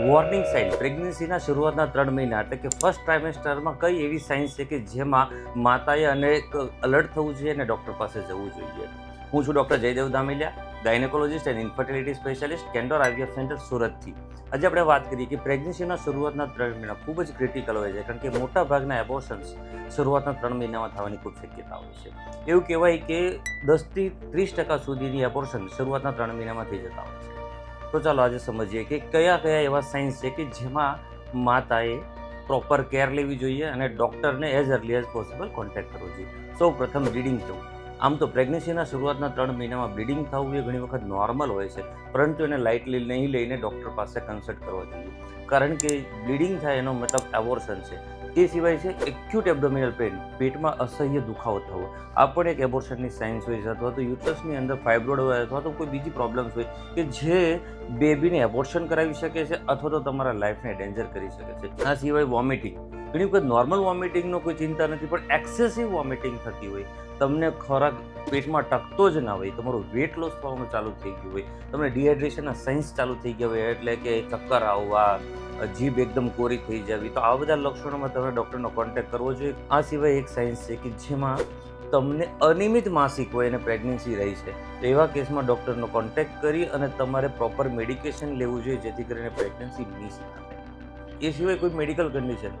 Warning sign પ્રેગ્નન્સીના શરૂઆતના ત્રણ મહિના એટલે કે ફર્સ્ટ ટ્રાઇમેસ્ટરમાં કઈ એવી સાઇન્સ છે કે જેમાં માતાએ અને અલર્ટ થવું જોઈએ અને ડૉક્ટર પાસે જવું જોઈએ? હું છું doctor Jaydev Dameliya gynaecologist and infertility specialist Candor IVF centre સુરતથી. આજે આપણે વાત કરીએ કે પ્રેગ્નન્સીના શરૂઆતના ત્રણ મહિના ખૂબ જ ક્રિટિકલ હોય છે, કારણ કે મોટા ભાગના એબોર્શન્સ શરૂઆતના ત્રણ મહિનામાં થવાની ખૂબ શક્યતા હોય છે. એવું કહેવાય કે દસથી ત્રીસ ટકા સુધીની એબોર્શન શરૂઆતના ત્રણ મહિનામાં થઈ જતા હોય છે. તો ચાલો આજે સમજીએ કે કયા કયા એવા સાઇન્સ છે કે જેમાં માતાએ પ્રોપર કેર લેવી જોઈએ અને ડૉક્ટરને as early as possible contact કરવો જોઈએ. સૌ પ્રથમ રીડિંગ થવું આમ તો પ્રેગ્નન્સીના શરૂઆતના ત્રણ મહિનામાં બ્લીડિંગ થવું એ ઘણી વખત નોર્મલ હોય છે, પરંતુ એને લાઇટલી નહીં લઈને ડૉક્ટર પાસે કન્સલ્ટ કરવો જોઈએ. કારણ કે બ્લીડિંગ થાય એનો મતલબ એબોર્શન છે. તે સિવાય છે એક્યુટ એબડોમિનલ પેઇન પેટમાં અસહ્ય દુખાવો થવો. આ પણ એક એબોર્શનની સાઇન્સ હોય છે અથવા તો યુટરસની અંદર ફાઇબ્રોડ હોય અથવા તો કોઈ બીજી પ્રોબ્લેમ્સ હોય કે જે બેબીને એબોર્શન કરાવી શકે છે અથવા તો તમારા લાઈફને ડેન્જર કરી શકે છે. આ સિવાય વોમિટિંગ ઘણી વખત નોર્મલ વોમિટિંગનો કોઈ ચિંતા નથી પણ એક્સેસિવ વોમિટિંગ થતી હોય. તમને ખોરાક પેટમાં ટકતો જ ના હોય, તમારું વેટ લોસ થવાનું ચાલુ થઈ ગયું હોય, તમને ડિહાઇડ્રેશનના સાઇન્સ ચાલુ થઈ ગયા હોય, એટલે કે ચક્કર આવવા, જીભ એકદમ કોરી થઈ જવી, તો આ બધા લક્ષણોમાં તમે ડૉક્ટરનો કોન્ટેક્ટ કરવો જોઈએ. આ સિવાય એક સાયન્સ છે કે જેમાં તમને અનિયમિત માસિક હોય અને પ્રેગ્નન્સી રહી છે, તો એવા કેસમાં ડૉક્ટરનો કોન્ટેક્ટ કરી અને તમારે પ્રોપર મેડિકેશન લેવું જોઈએ, જેથી કરીને પ્રેગ્નન્સી મિસ થાય. એ સિવાય કોઈ મેડિકલ કન્ડિશન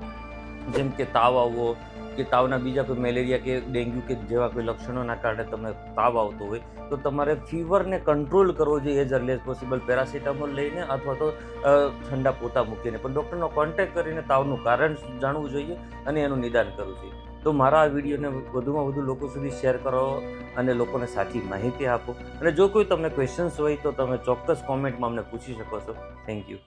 જેમ કે તાવ આવવો કે તાવના બીજા કોઈ મેલેરિયા કે ડેન્ગ્યુ કે જેવા કોઈ લક્ષણોના કારણે તમને તાવ આવતો હોય, તો તમારે ફીવરને કંટ્રોલ કરવો જોઈએ as early as possible paracetamol લઈને અથવા તો ઠંડા પોતા મૂકીને. પણ ડૉક્ટરનો કોન્ટેક્ટ કરીને તાવનું કારણ જાણવું જોઈએ અને એનું નિદાન કરવું જોઈએ. તો મારા આ વિડીયોને વધુમાં વધુ લોકો સુધી શેર કરો અને લોકોને સાચી માહિતી આપો. અને જો કોઈ તમને ક્વેશ્ચન્સ હોય તો તમે ચોક્કસ કોમેન્ટમાં અમને પૂછી શકો છો. Thank you